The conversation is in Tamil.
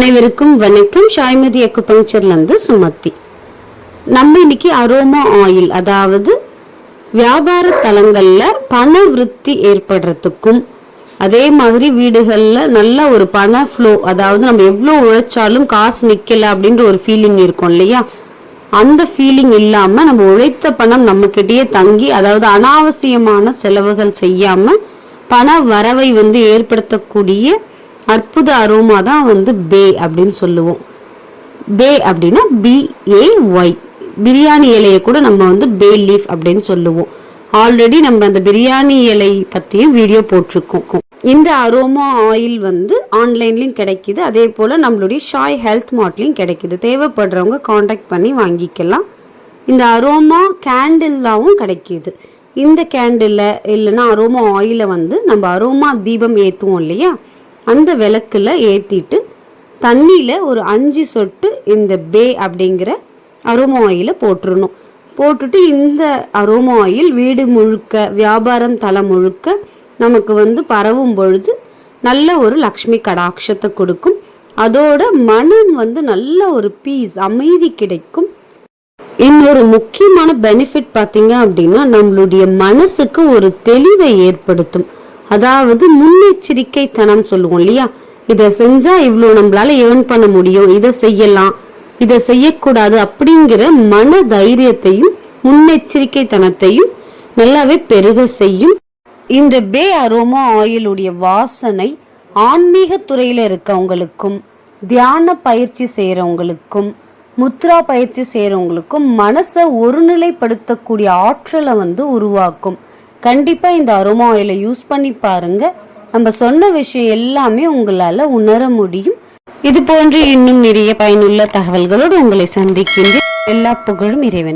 அனைவருக்கும் வணக்கம். ஷாய்மதி அக்குபங்சர்ல சுமத்தி. நம்ம இன்னைக்கு அரோமா ஆயில் அதாவது வியாபார தலங்களில் பண விருத்தி ஏற்படுறதுக்கும் அதே மாதிரி வீடுகளில் நல்ல ஒரு பண ஃப்ளோ அதாவது நம்ம எவ்வளோ உழைச்சாலும் காசு நிற்கல அப்படின்ற ஒரு ஃபீலிங் இருக்கும் இல்லையா? அந்த ஃபீலிங் இல்லாமல் நம்ம உழைத்த பணம் நம்மக்கிட்டேயே தங்கி அதாவது அனாவசியமான செலவுகள் செய்யாமல் பண வரவை வந்து ஏற்படுத்தக்கூடிய அற்புத அரோமா தான் வந்து பே அப்படின்னு சொல்லுவோம். பே அப்படின்னா பிஏ ஒய் பிரியாணி இலையை கூட நம்ம வந்து பே லீஃப் அப்படின்னு சொல்லுவோம். ஆல்ரெடி நம்ம அந்த பிரியாணி இலை பற்றியும் வீடியோ போட்டிருக்கோம். இந்த அரோமா ஆயில் வந்து ஆன்லைன்லையும் கிடைக்குது. அதே போல் நம்மளுடைய ஷாய் ஹெல்த் மார்ட்லையும் கிடைக்குது. தேவைப்படுறவங்க காண்டாக்ட் பண்ணி வாங்கிக்கலாம். இந்த அரோமா கேண்டில்லாவும் கிடைக்குது. இந்த கேண்டில் இல்லைன்னா அரோமா ஆயிலை வந்து நம்ம அரோமா தீபம் ஏற்றுவோம் இல்லையா? அந்த விளக்குல ஏற்றிட்டு தண்ணியில் ஒரு அஞ்சு சொட்டு இந்த பே அப்படிங்கிற அரோமா ஆயிலை போட்டுடணும் போட்டுட்டு இந்த அரோமா ஆயில் வீடு முழுக்க வியாபாரம் தலை முழுக்க நமக்கு வந்து பரவும் பொழுது நல்ல ஒரு லக்ஷ்மி கடாட்சத்தை கொடுக்கும். அதோட மனம் வந்து நல்ல ஒரு பீஸ் அமைதி கிடைக்கும். இன்னொரு முக்கியமான பெனிஃபிட் பார்த்தீங்க அப்படின்னா நம்மளுடைய மனசுக்கு ஒரு தெளிவை ஏற்படுத்தும். அதாவது முன்னெச்சரிக்கை தனம் சொல்லுவோம் இல்லையா? இதை செஞ்சா இவ்வளோ நம்மளால ஏர்ன் பண்ண முடியும் இதை செய்யலாம் இதை செய்யக்கூடாது அப்படிங்கிற மன தைரியத்தையும் முன்னெச்சரிக்கை தனத்தையும் நல்லாவே பெருக செய்யும். இந்த பே அரோமா ஆயிலுடைய வாசனை ஆன்மீக துறையில் இருக்கவங்களுக்கும் தியான பயிற்சி செய்கிறவங்களுக்கும் முத்ரா பயிற்சி செய்கிறவங்களுக்கும் மனசை ஒருநிலைப்படுத்தக்கூடிய ஆற்றலை வந்து உருவாக்கும். கண்டிப்பா இந்த அரோமா ஆயிலை யூஸ் பண்ணி பாருங்க. நம்ம சொன்ன விஷயம் எல்லாமே உங்களால உணர முடியும். இது போன்று இன்னும் நிறைய பயனுள்ள தகவல்களோடு உங்களை சந்திக்கின்றேன். எல்லா புகழும் இறைவன்.